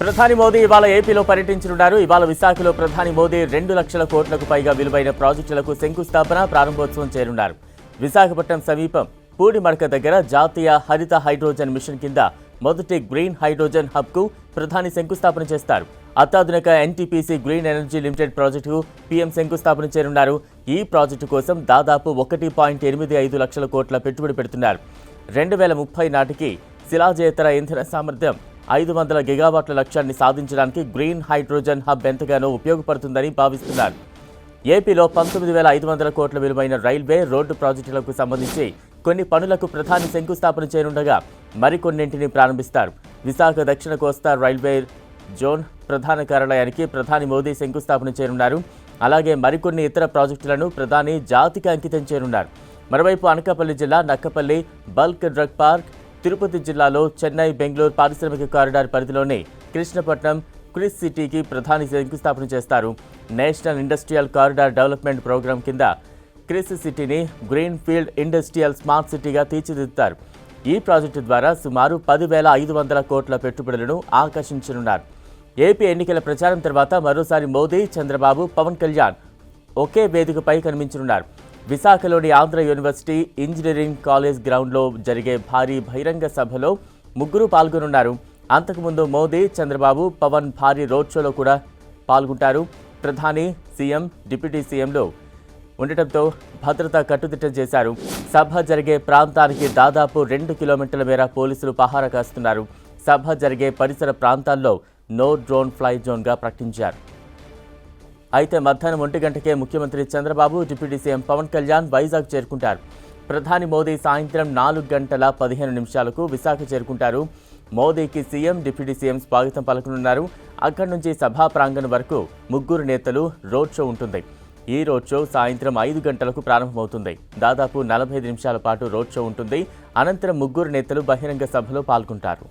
ప్రధాని మోదీ ఇవాళ ఏపీలో పర్యటించనున్నారు. ఇవాళ విశాఖలో ప్రధాని మోదీ రెండు లక్షల కోట్లకు పైగా విలువైన ప్రాజెక్టులకు శంకుస్థాపన ప్రారంభోత్సవం చేరున్నారు. విశాఖపట్నం సమీపం పూడిమడక దగ్గర జాతీయ హరిత హైడ్రోజన్ మిషన్ కింద మొదటి గ్రీన్ హైడ్రోజన్ హబ్కు ప్రధాని శంకుస్థాపన చేస్తారు. అత్యాధునిక ఎన్టీపీసీ గ్రీన్ ఎనర్జీ లిమిటెడ్ ప్రాజెక్టుకు పీఎం శంకుస్థాపన చేరున్నారు. ఈ ప్రాజెక్టు కోసం దాదాపు ఒకటి పాయింట్ ఎనిమిది ఐదు లక్షల కోట్ల పెట్టుబడి పెడుతున్నారు. రెండు వేల ముప్పై నాటికి శిలాజేతర ఇంధన సామర్థ్యం ఐదు వందల గిగావాట్ల లక్ష్యాన్ని సాధించడానికి గ్రీన్ హైడ్రోజన్ హబ్ ఎంతగానో ఉపయోగపడుతుందని భావిస్తున్నారు. ఏపీలో పంతొమ్మిది వేల ఐదు వందల కోట్ల విలువైన రైల్వే రోడ్డు ప్రాజెక్టులకు సంబంధించి కొన్ని పనులకు ప్రధాని శంకుస్థాపన చేయనుండగా మరికొన్నింటిని ప్రారంభిస్తారు. విశాఖ దక్షిణ కోస్తా రైల్వే జోన్ ప్రధాన కార్యాలయానికి ప్రధాని మోదీ శంకుస్థాపన చేయనున్నారు. అలాగే మరికొన్ని ఇతర ప్రాజెక్టులను ప్రధాని జాతికి అంకితం చేయనున్నారు. మరోవైపు అనకాపల్లి జిల్లా Nakkapalli bulk drug park Tirupati జిల్లాలో చెన్నై బెంగళూరు పారిశ్రామిక కారిడార్ పరిధిలోని కృష్ణపట్నం క్రిస్ సిటీకి ప్రధాని శంకుస్థాపన చేస్తారు. National industrial corridor development programme కింద క్రిస్ సిటీని గ్రీన్ ఫీల్డ్ ఇండస్ట్రియల్ స్మార్ట్ సిటీగా తీర్చిదిద్దుతారు. ఈ ప్రాజెక్టు ద్వారా సుమారు పదివేల ఐదు వందల కోట్ల పెట్టుబడులను ఆకర్షించనున్నారు. ఏపీ ఎన్నికల ప్రచారం తర్వాత మరోసారి మోదీ చంద్రబాబు పవన్ కళ్యాణ్ ఒకే వేదికపై కనిపించనున్నారు. విశాఖలోని ఆంధ్ర యూనివర్సిటీ ఇంజనీరింగ్ కాలేజ్ గ్రౌండ్లో జరిగే భారీ బహిరంగ సభలో ముగ్గురు పాల్గొనున్నారు. అంతకుముందు మోదీ చంద్రబాబు పవన్ భారీ రోడ్ షోలో కూడా పాల్గొంటారు. ప్రధాని సీఎం డిప్యూటీ సీఎంలో ఉండటంతో భద్రత కట్టుదిట్టం చేశారు. సభ జరిగే ప్రాంతానికి దాదాపు రెండు కిలోమీటర్ల మేర పోలీసులు పహారా కాస్తున్నారు. సభ జరిగే పరిసర ప్రాంతాల్లో నో డ్రోన్ ఫ్లై జోన్గా ప్రకటించారు. అయితే మధ్యాహ్నం ఒంటి గంటకే ముఖ్యమంత్రి చంద్రబాబు డిప్యూటీ సీఎం పవన్ కళ్యాణ్ వైజాగ్ చేరుకుంటారు. ప్రధాని మోదీ సాయంత్రం నాలుగు గంటల పదిహేను నిమిషాలకు విశాఖ చేరుకుంటారు. మోదీకి సీఎం డిప్యూటీ సీఎం స్వాగతం పలకనున్నారు. అక్కడి నుంచి సభా ప్రాంగణం వరకు ముగ్గురు నేతలు రోడ్ షో ఉంటుంది. ఈ రోడ్ షో సాయంత్రం ఐదు గంటలకు ప్రారంభమవుతుంది. దాదాపు నలభై నిమిషాల పాటు రోడ్ షో ఉంటుంది. అనంతరం ముగ్గురు నేతలు బహిరంగ సభలో పాల్గొంటారు.